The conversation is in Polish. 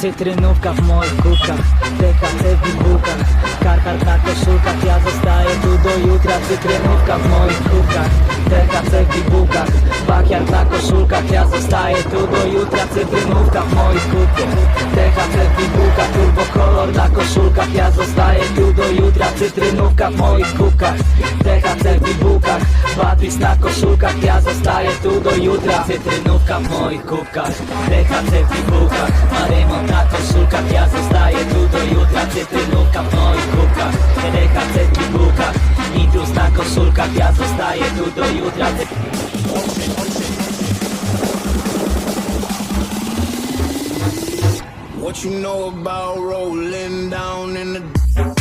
Cytrynówka w moich kubkach, THC w bibukach Karkar na koszulkach, ja zostaję tu do jutra. Cytrynówka w moich kubkach, THC w bibukach Bakiar na koszulkach, ja zostaję tu do jutra. Cytrynówka w moich kubkach, THC w bibukach Turbokolor na koszulkach, ja zostaję tu do jutra Cytrynówka w moich kubkach THC w bibułkach Batwis na koszulkach. Ja zostaję tu do jutra Cytrynówka w moich kubkach THC w bibułkach Marymon na koszulkach. Ja zostaję tu do jutra Cytrynówka w moich kubkach THC w bibułkach Intrus na koszulkach. Ja zostaję tu do jutra What you know about rolling down in the